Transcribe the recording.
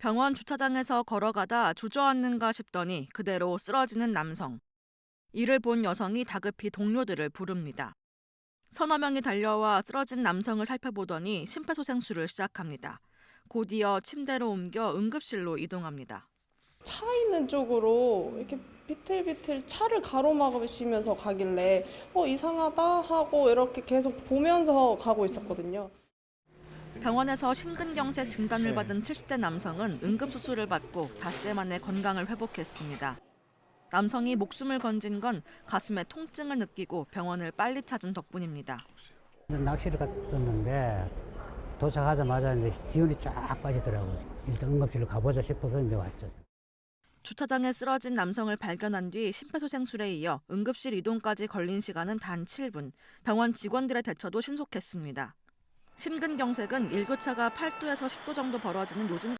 병원 주차장에서 걸어가다 주저앉는가 싶더니 그대로 쓰러지는 남성. 이를 본 여성이 다급히 동료들을 부릅니다. 서너 명이 달려와 쓰러진 남성을 살펴보더니 심폐소생술을 시작합니다. 곧이어 침대로 옮겨 응급실로 이동합니다. 차 있는 쪽으로 이렇게 비틀비틀 차를 가로막으시면서 가길래 어 이상하다 하고 이렇게 계속 보면서 가고 있었거든요. 병원에서 심근경색 진단을 받은 70대 남성은 응급수술을 받고 닷새 만에 건강을 회복했습니다. 남성이 목숨을 건진 건 가슴에 통증을 느끼고 병원을 빨리 찾은 덕분입니다. 낚시를 갔었는데 도착하자마자 이제 기운이 쫙 빠지더라고요. 일단 응급실로 가보자 싶어서 이제 왔죠. 주차장에 쓰러진 남성을 발견한 뒤 심폐소생술에 이어 응급실 이동까지 걸린 시간은 단 7분. 병원 직원들의 대처도 신속했습니다. 심근경색은 일교차가 8도에서 10도 정도 벌어지는 요즘